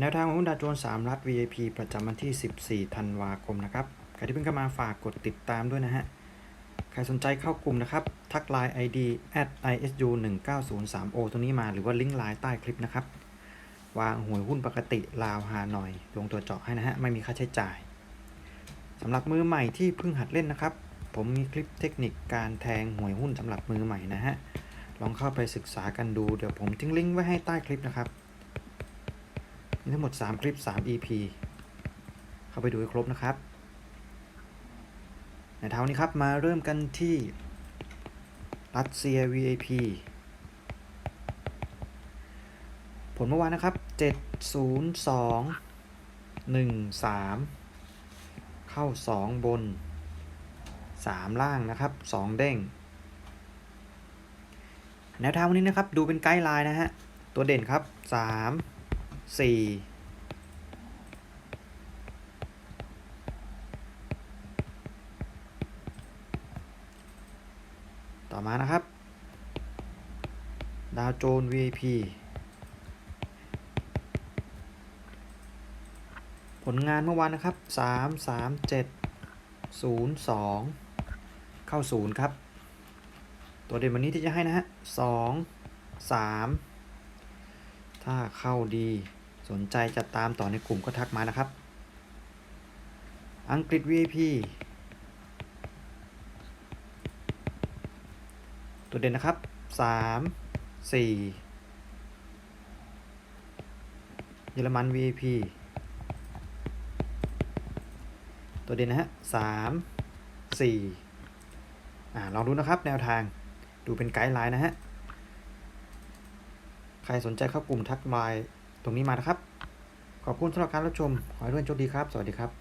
แนวทางของหุ้นดาวโจนส์3รัฐ VIP ประจำวันที่ 14 ธันวาคมนะครับใครที่เพิ่งเข้ามาฝากกดติดตามด้วยนะฮะ ใครสนใจเข้ากลุ่มนะครับ ทักไลน์ ID at isu 1 9 0 3 o ตัวนี้มาหรือว่าลิงก์ไลน์ใต้คลิปนะครับ วางหวยหุ้นปกติลาวฮานอยลงตัวเจาะให้นะฮะ ไม่มีค่าใช้จ่ายสำหรับมือใหม่ที่เพิ่งหัดเล่นนะครับ ผมมีคลิปเทคนิคการแทงหวยหุ้นสำหรับมือใหม่นะฮะลองเข้าไปศึกษากันดูเดี๋ยวผมทิ้งลิงก์ไว้ให้ใต้คลิปนะครับ มีทั้งหมด 3 คลิป 3 EP เข้าไปดูให้ครบนะครับ ในเท้านี้ครับมาเริ่มกันที่รัสเซีย VIP ผลเมื่อวานนะครับ 702 13 เข้า 2 บน 3 ล่างนะครับ 2 เด้ง แนวทางวันนี้นะครับ ดูเป็นไกด์ไลน์นะฮะ ตัวเด่นครับ 3 สี่ต่อมานะครับ ดาวโจน VIP ผลงานเมื่อวานนะครับ 3 3 7 0 2 เข้า 0 ครับ ตัวเด่นวันนี้ที่จะให้นะฮะ 2 3 ถ้าเข้าดี สนใจจะตามต่อในกลุ่มก็ทักมานะครับ อังกฤษ VIP ตัวเด่นนะครับ 3 4 เยอรมัน VIP ตัวเด่นนะฮะ3 4อ่า ลองดูนะครับ แนวทาง ดูเป็นไกด์ไลน์นะฮะ ใครสนใจเข้ากลุ่มทักไลน์ ตรงนี้มานะครับ ขอบคุณสำหรับการรับชม ขอให้ทุกท่านโชคดีครับ สวัสดีครับ